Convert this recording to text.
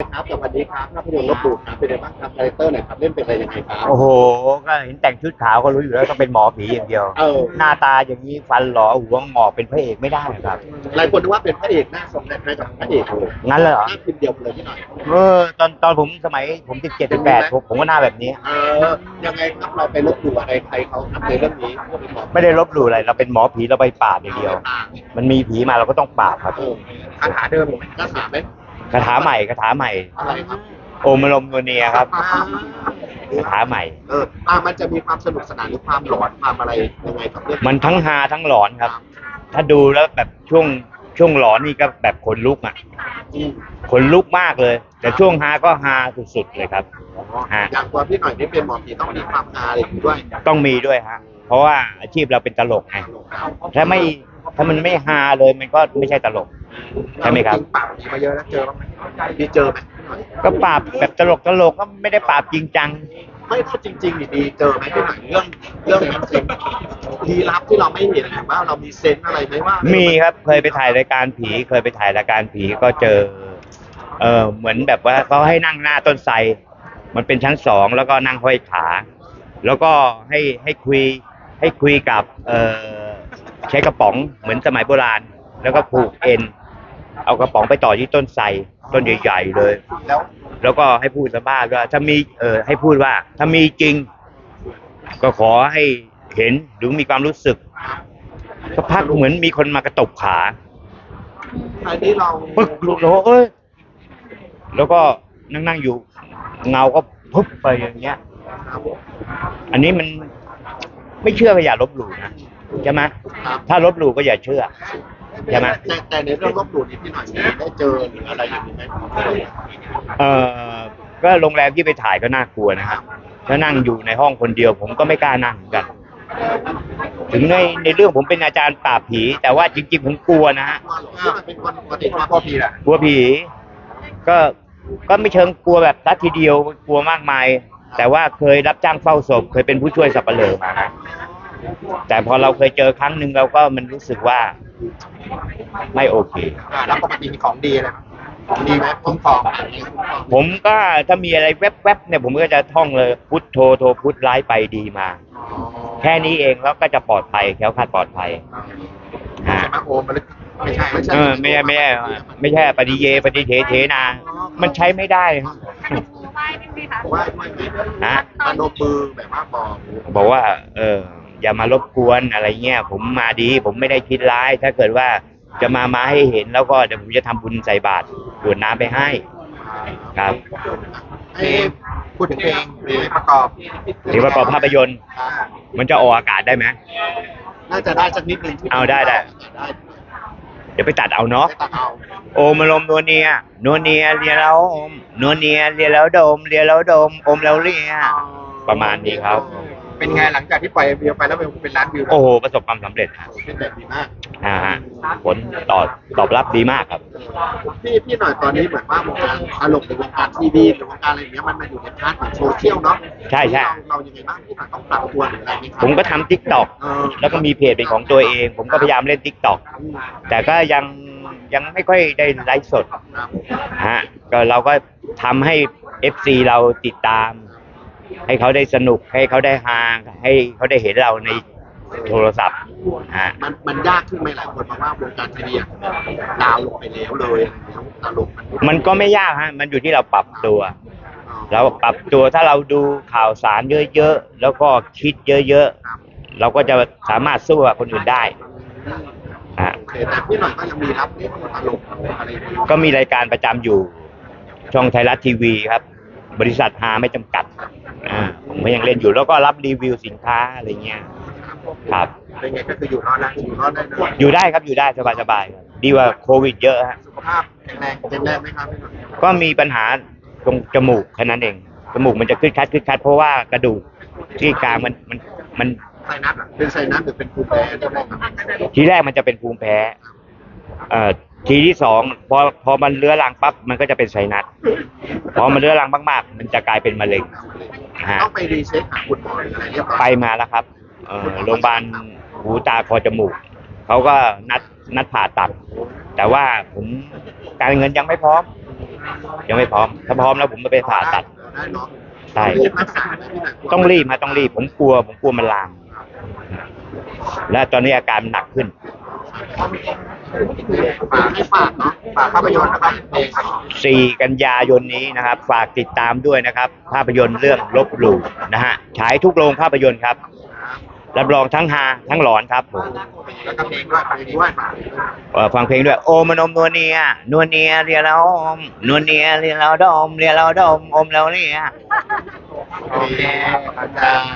ครับสวัสดีครับภาพยนตร์ลบดูครับเป็นไงบ้างครับคาแรคเตอร์หน่อยครับเล่นเป็นอะไรยังไงครับโอ้โห ก็เห็นแต่งชุดขาวก็รู้อยู่แล้วต้องเป็นหมอผีอย่างเดียว เออหน้าตาอย่างนี้ฟันหล่อหัวงอกเป็นพระเอกไม่ได้ครับ หลายคนนึกว่าเป็นพระเอกหน้าทรงคล้ายๆกับพระเอกเลยงั้นเลยเหรอหน้าพิมพ์เดียวกันเลยที่หน่อยเออตอนตอนผมสมัยผมสิบเจ็ดสิบแปดผมผมก็หน้าแบบนี้ เออยังไงครับเราไปลบดูอะไรใครเขาทำในเรื่องนี้เพื่อเป็นหมอไม่ได้ลบหลู่อะไรเราเป็นหมอผีเราไปปราบอย่างเดียว มันมีผีมาเราก็ต้องปราบครับเออคาถาเดิมไหมคาถาไหม คาถาใหม่คาถาใหม่ อะไรครับโอมลมโนเนียครับอ่าคาถาใหม่ เอออ่ามันจะมีความสนุกสนานหรือความหลอนความอะไรยังไงกับเรื่องมันทั้งฮาทั้งหลอนครับ ถ้าดูแล้วแบบช่วงช่วงหลอนนี่ก็แบบขนลุกอะอืมขนลุกมากเลย แต่ช่วงฮาก็ฮาสุดๆเลยครับฮะ อย่างตัวพี่หน่อยนี่เป็นหมอผีต้องมีความฮาอะไรอย่างนี้ด้วยต้องมีด้วยฮะ เพราะว่าอาชีพเราเป็นตลกไง ถ้าไม่ถ้ามันไม่ฮาเลยมันก็ไม่ใช่ตลก ใช่ไหมครับจงๆปราบผีมาเยอะแล้วเจอบ้างไหมมีเจอไหมพี่หน่อยก็ปราบแบบตลกตลกก็ไม่ได้ปราบจริงจังไม่ถ้าจริงๆดีๆเจอไหมพี่หน่อยเรื่องเรื่องมันเป็นลี้ลับที่เราไม่เห็นหรือว่าเรามีเซนส์อะไรไหมว่า มีครับเคยไปถ่ายรายการผี เคยไปถ่ายรายการผีก็เจอ เออเหมือนแบบว่าเขาให้นั่งหน้าต้นไทรมันเป็นชั้นสองแล้วก็นั่งห้อยขา แล้วก็ให้ให้คุยให้คุยกับเออใช้กระป๋องเหมือนสมัยโบราณ แล้วก็ผูกเอ็น เอากระป๋องไปต่อที่ต้นไทรต้นใหญ่ ๆ เลย แล้วแล้วก็ให้พูดสภาพว่าถ้ามีเออให้พูดว่า ถ้ามีจริง ก็ขอให้เห็นหรือมีความรู้สึกก็พักเหมือนมีคนมากระตบขาอันนี้เราปึ๊กลุกแล้วเอ้ยแล้วก็นั่งนั่งๆอยู่ เงาก็พุบไปอย่างเงี้ย อันนี้มันไม่เชื่อก็อย่าลบหลู่นะใช่ไหมครับถ้าลบหลู่ก็อย่าเชื่อ ใช่ไหมแต่แต่ในเรื่องลบหลู่นี่พี่หน่อยมีได้เจอหรืออะไรอย่างนี้ไหมเออก็โรงแรมที่ไปถ่ายก็น่ากลัวนะครับถ้านั่งอยู่ในห้องคนเดียว ผมก็ไม่กล้านั่งเหมือนกัน ถึงในในเรื่องผมเป็นอาจารย์ปราบผี แต่ว่าจริง ๆ ผมกลัวนะฮะว่าหรอเป็นคนปกติว่าพ่อพี่แหละกลัวผี ก็ก็ไม่เชิงกลัวแบบทัทีเดียวกลัวมากมาย แต่ว่าเคยรับจ้างเฝ้าศพ เคยเป็นผู้ช่วยสับปะเหร่อมานะแต่พอเราเคยเจอครั้งหนึ่งเราก็มันรู้สึกว่า ไม่โอเค อ่าแล้วปกติมีของดีอะไรไหมของดีไหมคุ้มครองผมก็ถ้ามีอะไรแวบๆเนี่ยผมก็จะท่องเลยพุทโธโทพุทร้ายไปดีมา แค่นี้เองแล้วก็จะปลอดภัยแคล้วคลาดปลอดภัยฮะใช่ไหมโอมมันไม่ใช่ไม่ใช่เออไม่ใช่ไม่ใช่ไม่ใช่ปฏิเยปฏิเทเทนา มันใช้ไม่ได้ครับว่าด้วยไหมฮะมานมมือแบบว่าบอก บอกว่า เออ อย่ามารบกวนอะไรเงี้ยผมมาดี ผมไม่ได้คิดร้าย ถ้าเกิดว่าจะมามาให้เห็นแล้วก็เดี๋ยวผมจะทำบุญใส่บาตรกรวดน้ำไปให้ครับให้พูดถึงเพลงเพลงประกอบหรือประกอบภาพยนตร์ อ่ามันจะออกอากาศได้ไหม น่าจะได้สักนิดนึงที่เอาได้ได้ ได้เดี๋ยวไปตัดเอาเนาะ ได้ตัดเอาโอมอารมณ์นัวเนียนัวเนียเรียแล้วอมนัวเนียเรียแล้วดมเรียแล้วดมอมแล้วเรีย ประมาณนี้ครับ เป็นไงหลังจากที่ปล่อยวิวไปแล้วเป็นเป็นล้านวิวแล้วโอ้โหประสบความสำเร็จครับเป็นแบบดีมากอ่าฮะผลตอบตอบรับดีมากครับ พี่พี่หน่อยตอนนี้เหมือนว่าวงการตลกหรือวงการทีวีหรือวงการอะไรอย่างเงี้ยมันมาอยู่ในพาร์ทของโซเชียลเนาะใช่ใช่ เราเรายังไงบ้างพี่หน่อยต้องปรับตัวหรืออะไรไหมครับผมก็ทำทิกตอกเออแล้วก็มีเพจเป็นของตัวเอง ผมก็พยายามเล่นทิกตอกแต่ก็ยังยังไม่ค่อยได้ไลฟ์สดครับฮะก็เราก็ทำให้ FC เราติดตาม ให้เขาได้สนุกให้เขาได้ฮาให้เขาได้เห็นเราในโทรศัพท์ฮะมันมันยากขึ้นไหมหลายคนมองว่าวงการทีวีอะดาวน์ลงไปแล้วเลยแล้วตลกมันมันก็ไม่ยากฮะมันอยู่ที่เราปรับตัว เราปรับตัวถ้าเราดูข่าวสารเยอะๆแล้วก็คิดเยอะครับๆเราก็จะสามารถสู้กับคนอื่นได้ฮะโอเคแต่พี่หน่อยก็ยังมีรับเล่นตลกอะไรอย่างเงี้ยก็มีรายการประจำอยู่ ช่องไทยรัฐทีวีครับ บริษัทหาไม่จำกัด อ่าผมก็ยังเล่นอยู่แล้วก็รับรีวิวสินค้าอะไรเงี้ยครับ เป็นไงก็คืออยู่รอดแล้วอยู่รอดได้เลยอยู่ได้ครับอยู่ได้สบายๆครับดีกว่าโควิดเยอะฮะสุขภาพแข็งแรงแข็งแรงไหมครับพี่หน่อยก็มีปัญหาตรงจมูกแค่นั้นเองจมูกมันจะขึ้นคัดขึ้นคัดเพราะว่ากระดูกที่กลางมันมันมันไซนัสอะเป็นไซนัสหรือเป็นภูมิแพ้เรียกว่าครับทีแรกมันจะเป็นภูมิแพ้เอ่อทีที่สองพอพอมันเลื้อรังปั๊บมันก็จะเป็นไซนัสพอมันเลื้อรังมากๆ มันจะกลายเป็นมะเร็ง ฮะต้องไปรีเช็คหาคุณหมอหรืออะไรเรียบร้อยไปมาแล้วครับเอ่อโรงพยาบาลหูตาคอจมูกเขาก็นัดนัดผ่าตัด แต่ว่าผมการเงินยังไม่พร้อม ยังไม่พร้อม ถ้าพร้อมแล้วผมจะไปผ่าตัดได้เนาะใช่รีบรักษาไหมพี่หน่อยต้องรีบฮะต้องรีบผมกลัวผมกลัวมันลามและตอนนี้อาการมันหนักขึ้น ฝากให้ฝากเนาะฝากภาพยนตร์แล้วก็เพลงครับ4 กันยายนนี้นะครับ ฝากติดตามด้วยนะครับ ภาพยนตร์เรื่องลบหลู่นะฮะฉายทุกโรงภาพยนตร์ครับรับรองทั้งฮาทั้งหลอนครับผมแล้วก็เพลงด้วยเพลงด้วยฝากเอ่อฟังเพลงด้วยโอมนมนัวเนียนัวเนียเรียเราอมนัวเนียเรียเราดมเรียเราดมอมเราเรียโอเคอาจารย์